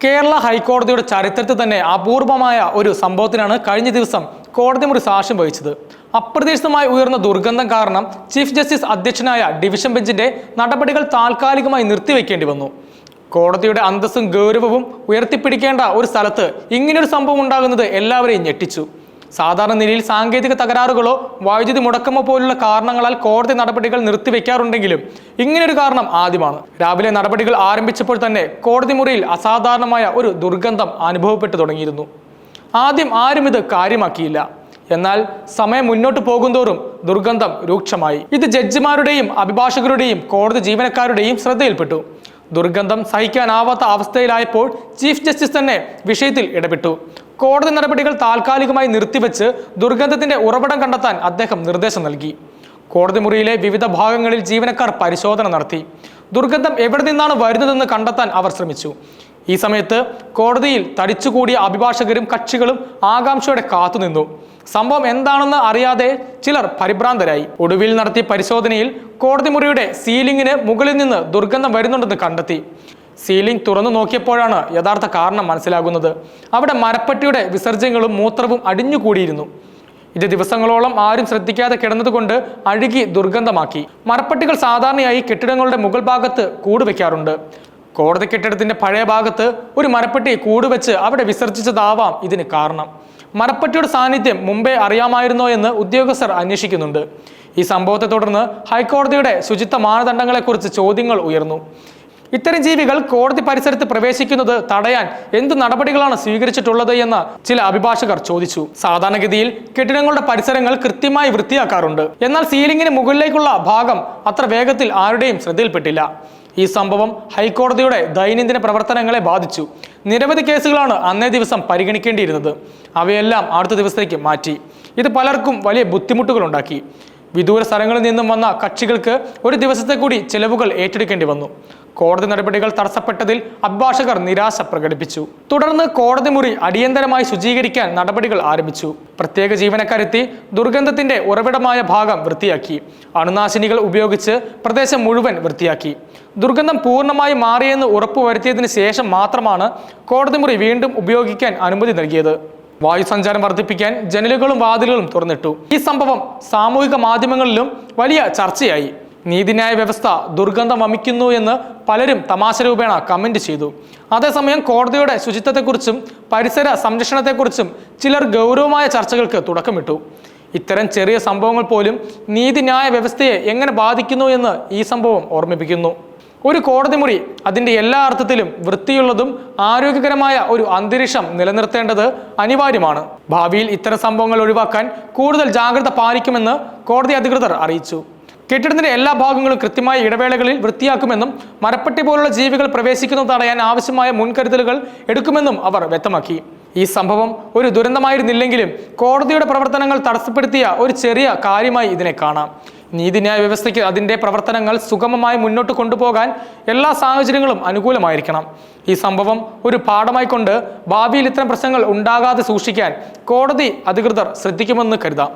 കേരള ഹൈക്കോടതിയുടെ ചരിത്രത്തിൽ തന്നെ അപൂർവമായ ഒരു സംഭവത്തിനാണ് കഴിഞ്ഞ ദിവസം കോടതി മുറി സാക്ഷ്യം വഹിച്ചത്. അപ്രതീക്ഷിതമായി ഉയർന്ന ദുർഗന്ധം കാരണം ചീഫ് ജസ്റ്റിസ് അധ്യക്ഷനായ ഡിവിഷൻ ബെഞ്ചിന്റെ നടപടികൾ താൽക്കാലികമായി നിർത്തിവെക്കേണ്ടി വന്നു. കോടതിയുടെ അന്തസ്സും ഗൗരവവും ഉയർത്തിപ്പിടിക്കേണ്ട ഒരു സ്ഥലത്ത് ഇങ്ങനൊരു സംഭവം ഉണ്ടാകുന്നത് എല്ലാവരെയും ഞെട്ടിച്ചു. സാധാരണ നിലയിൽ സാങ്കേതിക തകരാറുകളോ വൈദ്യുതി മുടക്കമോ പോലുള്ള കാരണങ്ങളാൽ കോടതി നടപടികൾ നിർത്തിവെക്കാറുണ്ടെങ്കിലും ഇങ്ങനൊരു കാരണം ആദ്യമാണ്. രാവിലെ നടപടികൾ ആരംഭിച്ചപ്പോൾ തന്നെ കോടതി മുറിയിൽ അസാധാരണമായ ഒരു ദുർഗന്ധം അനുഭവപ്പെട്ടു തുടങ്ങിയിരുന്നു. ആദ്യം ആരും ഇത് കാര്യമാക്കിയില്ല. എന്നാൽ സമയം മുന്നോട്ട് പോകുന്തോറും ദുർഗന്ധം രൂക്ഷമായി. ഇത് ജഡ്ജിമാരുടെയും അഭിഭാഷകരുടെയും കോടതി ജീവനക്കാരുടെയും ശ്രദ്ധയിൽപ്പെട്ടു. ദുർഗന്ധം സഹിക്കാനാവാത്ത അവസ്ഥയിലായപ്പോൾ ചീഫ് ജസ്റ്റിസ് തന്നെ വിഷയത്തിൽ ഇടപെട്ടു. കോടതി നടപടികൾ താൽക്കാലികമായി നിർത്തിവെച്ച് ദുർഗന്ധത്തിന്റെ ഉറവിടം കണ്ടെത്താൻ അദ്ദേഹം നിർദ്ദേശം നൽകി. കോടതി മുറിയിലെ വിവിധ ഭാഗങ്ങളിൽ ജീവനക്കാർ പരിശോധന നടത്തി. ദുർഗന്ധം എവിടെ നിന്നാണ് വരുന്നതെന്ന് കണ്ടെത്താൻ അവർ ശ്രമിച്ചു. ഈ സമയത്ത് കോടതിയിൽ തടിച്ചുകൂടിയ അഭിഭാഷകരും കക്ഷികളും ആകാംക്ഷയോടെ കാത്തുനിന്നു. സംഭവം എന്താണെന്ന് അറിയാതെ ചിലർ പരിഭ്രാന്തരായി. ഒടുവിൽ നടത്തിയ പരിശോധനയിൽ കോടതി മുറിയുടെ സീലിംഗിന് മുകളിൽ നിന്ന് ദുർഗന്ധം വരുന്നുണ്ടെന്ന് കണ്ടെത്തി. സീലിംഗ് തുറന്നു നോക്കിയപ്പോഴാണ് യഥാർത്ഥ കാരണം മനസ്സിലാകുന്നത്. അവിടെ മരപ്പട്ടിയുടെ വിസർജ്യങ്ങളും മൂത്രവും അടിഞ്ഞുകൂടിയിരുന്നു. ഇത് ദിവസങ്ങളോളം ആരും ശ്രദ്ധിക്കാതെ കിടന്നതുകൊണ്ട് അഴുകി ദുർഗന്ധമാക്കി. മരപ്പട്ടികൾ സാധാരണയായി കെട്ടിടങ്ങളുടെ മുകൾ ഭാഗത്ത് കൂട് വെക്കാറുണ്ട്. കോടതി കെട്ടിടത്തിന്റെ പഴയ ഭാഗത്ത് ഒരു മരപ്പട്ടി കൂട് വെച്ച് അവിടെ വിസർജിച്ചതാവാം ഇതിന് കാരണം. മരപ്പട്ടിയുടെ സാന്നിധ്യം മുമ്പേ അറിയാമായിരുന്നോ എന്ന് ഉദ്യോഗസ്ഥർ അന്വേഷിക്കുന്നുണ്ട്. ഈ സംഭവത്തെ തുടർന്ന് ഹൈക്കോടതിയുടെ ശുചിത്വ മാനദണ്ഡങ്ങളെക്കുറിച്ച് ചോദ്യങ്ങൾ ഉയർന്നു. ഇത്തരം ജീവികൾ കോടതി പരിസരത്ത് പ്രവേശിക്കുന്നത് തടയാൻ എന്ത് നടപടികളാണ് സ്വീകരിച്ചിട്ടുള്ളത് എന്ന് ചില അഭിഭാഷകർ ചോദിച്ചു. സാധാരണഗതിയിൽ കെട്ടിടങ്ങളുടെ പരിസരങ്ങൾ കൃത്യമായി വൃത്തിയാക്കാറുണ്ട്. എന്നാൽ സീലിംഗിന് മുകളിലേക്കുള്ള ഭാഗം അത്ര വേഗത്തിൽ ആരുടെയും ശ്രദ്ധയിൽപ്പെട്ടില്ല. ഈ സംഭവം ഹൈക്കോടതിയുടെ ദൈനംദിന പ്രവർത്തനങ്ങളെ ബാധിച്ചു. നിരവധി കേസുകളാണ് അന്നേ ദിവസം പരിഗണിക്കേണ്ടിയിരുന്നത്. അവയെല്ലാം അടുത്ത ദിവസത്തേക്ക് മാറ്റി. ഇത് പലർക്കും വലിയ ബുദ്ധിമുട്ടുകൾ ഉണ്ടാക്കി വിദൂര സ്ഥലങ്ങളിൽ നിന്നും വന്ന കക്ഷികൾക്ക് ഒരു ദിവസത്തെ കൂടി ചെലവുകൾ ഏറ്റെടുക്കേണ്ടി വന്നു. കോടതി നടപടികൾ തടസ്സപ്പെട്ടതിൽ അഭിഭാഷകർ നിരാശ പ്രകടിപ്പിച്ചു. തുടർന്ന് കോടതി മുറി അടിയന്തരമായി ശുചീകരിക്കാൻ നടപടികൾ ആരംഭിച്ചു. പ്രത്യേക ജീവനക്കാരെത്തി ദുർഗന്ധത്തിന്റെ ഉറവിടമായ ഭാഗം വൃത്തിയാക്കി. അണുനാശിനികൾ ഉപയോഗിച്ച് പ്രദേശം മുഴുവൻ വൃത്തിയാക്കി. ദുർഗന്ധം പൂർണമായി മാറിയെന്ന് ഉറപ്പുവരുത്തിയതിനു ശേഷം മാത്രമാണ് കോടതി മുറി വീണ്ടും ഉപയോഗിക്കാൻ അനുമതി നൽകിയത്. വായുസഞ്ചാരം വർദ്ധിപ്പിക്കാൻ ജനലുകളും വാതിലുകളും തുറന്നിട്ടു. ഈ സംഭവം സാമൂഹിക മാധ്യമങ്ങളിലും വലിയ ചർച്ചയായി. നീതിന്യായ വ്യവസ്ഥ ദുർഗന്ധം വമിക്കുന്നു എന്ന് പലരും തമാശ രൂപേണ കമന്റ് ചെയ്തു. അതേസമയം കോടതിയുടെ ശുചിത്വത്തെക്കുറിച്ചും പരിസര സംരക്ഷണത്തെക്കുറിച്ചും ചിലർ ഗൗരവമായ ചർച്ചകൾക്ക് തുടക്കമിട്ടു. ഇത്തരം ചെറിയ സംഭവങ്ങൾ പോലും നീതിന്യായ വ്യവസ്ഥയെ എങ്ങനെ ബാധിക്കുന്നു എന്ന് ഈ സംഭവം ഓർമ്മിപ്പിക്കുന്നു. ഒരു കോടതി മുറി അതിന്റെ എല്ലാ അർത്ഥത്തിലും വൃത്തിയുള്ളതും ആരോഗ്യകരമായ ഒരു അന്തരീക്ഷം നിലനിർത്തേണ്ടത് അനിവാര്യമാണ്. ഭാവിയിൽ ഇത്തരം സംഭവങ്ങൾ ഒഴിവാക്കാൻ കൂടുതൽ ജാഗ്രത പാലിക്കുമെന്ന് കോടതി അധികൃതർ അറിയിച്ചു. കെട്ടിടത്തിന്റെ എല്ലാ ഭാഗങ്ങളും കൃത്യമായ ഇടവേളകളിൽ വൃത്തിയാക്കുമെന്നും മരപ്പട്ടി പോലുള്ള ജീവികൾ പ്രവേശിക്കുന്നത് തടയാൻ ആവശ്യമായ മുൻകരുതലുകൾ എടുക്കുമെന്നും അവർ വ്യക്തമാക്കി. ഈ സംഭവം ഒരു ദുരന്തമായിരുന്നില്ലെങ്കിലും കോടതിയുടെ പ്രവർത്തനങ്ങൾ തടസ്സപ്പെടുത്തിയ ഒരു ചെറിയ കാര്യമായി ഇതിനെ കാണാം. നീതിന്യായ വ്യവസ്ഥയ്ക്ക് അതിന്റെ പ്രവർത്തനങ്ങൾ സുഗമമായി മുന്നോട്ട് കൊണ്ടുപോകാൻ എല്ലാ സാഹചര്യങ്ങളും അനുകൂലമായിരിക്കണം. ഈ സംഭവം ഒരു പാഠമായി കൊണ്ട് ഭാവിയിൽ ഇത്തരം പ്രശ്നങ്ങൾ ഉണ്ടാകാതെ സൂക്ഷിക്കാൻ കോടതി അധികൃതർ ശ്രദ്ധിക്കുമെന്ന് കരുതാം.